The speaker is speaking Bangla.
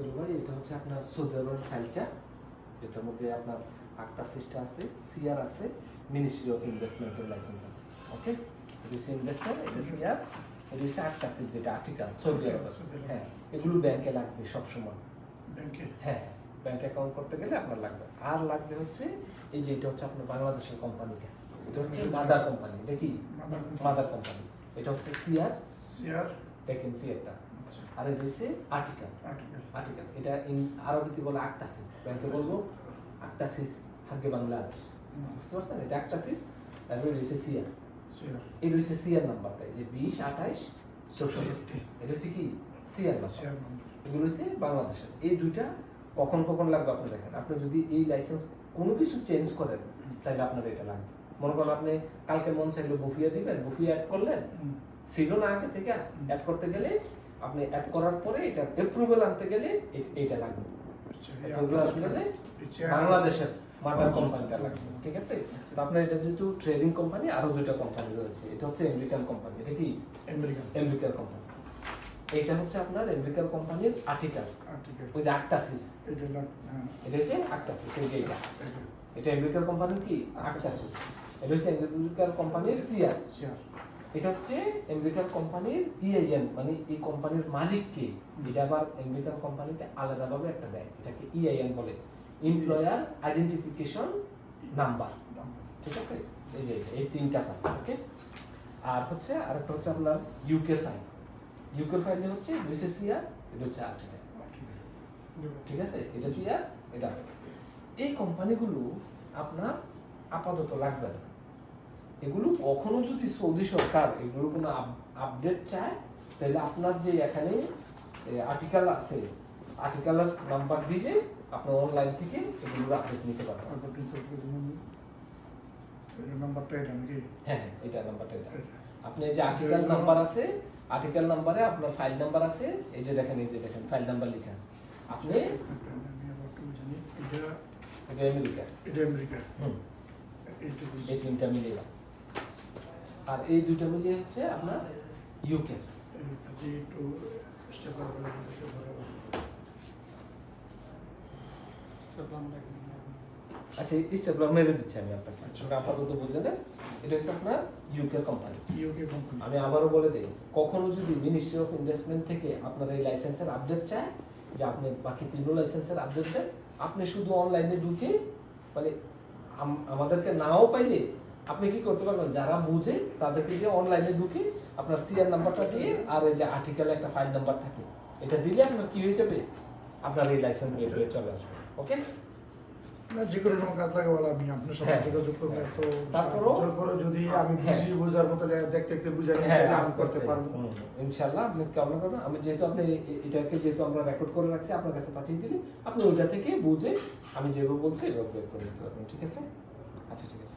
আব্দুল এটা হচ্ছে আপনার সৌদি আরবের ফাইলটা। এটার মধ্যে আপনার আক্তা সিস্টেম আছে সিআর আছে মিনিস্ট্রি অফ ইনভেস্টমেন্টের লাইসেন্স আছে ওকে এটা হচ্ছে ইনভেস্টার এটা সিআর এটা হচ্ছে আক্তা সিস যেটা আর্টিকেল সৌদি আরব হ্যাঁ এগুলো ব্যাংকে লাগবে সবসময়। ব্যাংকে হ্যাঁ ব্যাংক অ্যাকাউন্ট করতে গেলে আপনার লাগবে। আর লাগবে হচ্ছে এই যে এটা হচ্ছে আপনার বাংলাদেশের কোম্পানিটা এটা হচ্ছে মাদার কোম্পানি এটা কি? মাদার কোম্পানি এটা হচ্ছে সিআর শেয়ার দেখেন সিআরটা আর এটা হচ্ছে আর্টিকেল আর্টিকেল আর্টিকেল এটা ইন আরবিতে বলে আক্তাসিস ব্যাংকে বলব আক্তাসিস বাংলাদেশ বুঝতে পারছেন? এটা আক্তাসিস তারপরে রয়েছে সিআর শেয়ার এই রয়েছে সিআর নাম্বারটা। যে বিশ আঠাইশ চৌষট্টি। এটা হচ্ছে কি? CR number. এগুলো হচ্ছে বাংলাদেশের। এই দুইটা কখন কখন লাগবে আপনি দেখেন। আপনি যদি এই লাইসেন্স কোনো কিছু চেঞ্জ করেন তাহলে আপনার এটা লাগবে। মনে করেন আপনি কালকে মন চাইলে বুফিয়া দিবেন বুফিয়া অ্যাড করলেন। ছিল না আগে থেকে অ্যাড করতে গেলে আপনি অ্যাড করার পরে এটা অ্যাপ্রুভাল আনতে গেলে এ- এইটা লাগবে। আচ্ছা, বাংলাদেশের মাদার কোম্পানিটা লাগবে ঠিক আছে? আপনার এটা যেহেতু ট্রেডিং কোম্পানি আরও দুটো কোম্পানি রয়েছে। এটা হচ্ছে আমেরিকান কোম্পানি এটা কি? আমেরিকান আমেরিকান কোম্পানি এইটা হচ্ছে আপনার আমেরিকান কোম্পানির আর্টিকেল ওই যে আক্টাসিস এটা এটা হচ্ছে আক্টাসিস এই যে এটা। এটা। এটা আমেরিকান কোম্পানির কি? আক্টাসিস এটা হচ্ছে আমেরিকান কোম্পানির সিআর এটা হচ্ছে আমেরিকান কোম্পানির ইআইএন মানে এই কোম্পানির মালিক কে এটা আবার আমেরিকান কোম্পানিতে আলাদাভাবে একটা দেয়। এটাকে ইআইএন বলে। এমপ্লয়ার আইডেন্টিফিকেশন নাম্বার ঠিক আছে? এই যে এই তিনটা ফাইল ওকে আর হচ্ছে আরেকটা হচ্ছে আপনার ইউকে ফাইল ইউকে ফাইলে হচ্ছে দুইশে সিআর এটা হচ্ছে আর্টিকেল ঠিক আছে? এটা সিআর এটা এই কোম্পানিগুলো আপনার আপাতত লাগবে না। এগুলো কখনো যদি সৌদি সরকার এগুলো কোনো আপডেট চায় তাহলে আপনার যে এখানে আর্টিকেল আছে আর্টিকেলের নাম্বার দিলে আপনি অনলাইন থেকে এগুলো আপডেট নিতে পারবেন। নাম্বারটা এটা নাকি? হ্যাঁ হ্যাঁ এটা নাম্বারটা এটা। আপনি যে আর্টিকেল নাম্বার আছে আর্টিকেল নাম্বারে আপনার ফাইল নাম্বার আছে এই যে দেখেন এই যে দেখেন ফাইল নাম্বার লেখা আছে। আপনি এটা আমেরিকা এটা আমেরিকা হুম। এই তিনটা মিলিয়ে। আর এই মিলিয়ে হচ্ছে আপনার ইউকে পারব আচ্ছা স্টেপলার মেরে দিচ্ছি আমি আপনাকে। আচ্ছা। আপাতত বুঝে নেন এটা হচ্ছে আপনার ইউকে কোম্পানি ইউকে কোম্পানি আমি আবারও বলে দিই কখনো যদি মিনিস্ট্রি অফ ইনভেস্টমেন্ট থেকে আপনার এই লাইসেন্সের আপডেট চায় যে আপনি বাকি লাইসেন্সের আপডেট দেন আপনি শুধু অনলাইনে ঢুকে মানে আমাদেরকে নাও পাইলে আপনি কি করতে পারবেন? যারা বুঝে তাদেরকে দিয়ে অনলাইনে ঢুকে আপনার সিআর নাম্বারটা দিয়ে আর এই যে আর্টিকেলে একটা ফাইল নাম্বার থাকে এটা দিলে আপনার কি হয়ে যাবে? আপনার এই লাইসেন্স বের হয়ে চলে আসবে ওকে না যে কোনো সময় কাজ লাগে বলা আমি আপনার সাথে। যোগাযোগ করব। তারপরে যদি আমি। বুঝি বোঝার মতো দেখতে দেখতে বুঝাই নিই, তাহলে আমি করতে পারব। ইনশাআল্লাহ আপনি কেমন করবেন আমি যেহেতু আপনি এটাকে যেহেতু আমরা রেকর্ড করে রাখছি আপনার কাছে পাঠিয়ে দিলে আপনি ওইটা থেকে বুঝে আমি যেভাবে বলছি এভাবে বের করে নিতে পারবেন ঠিক আছে? আচ্ছা ঠিক আছে।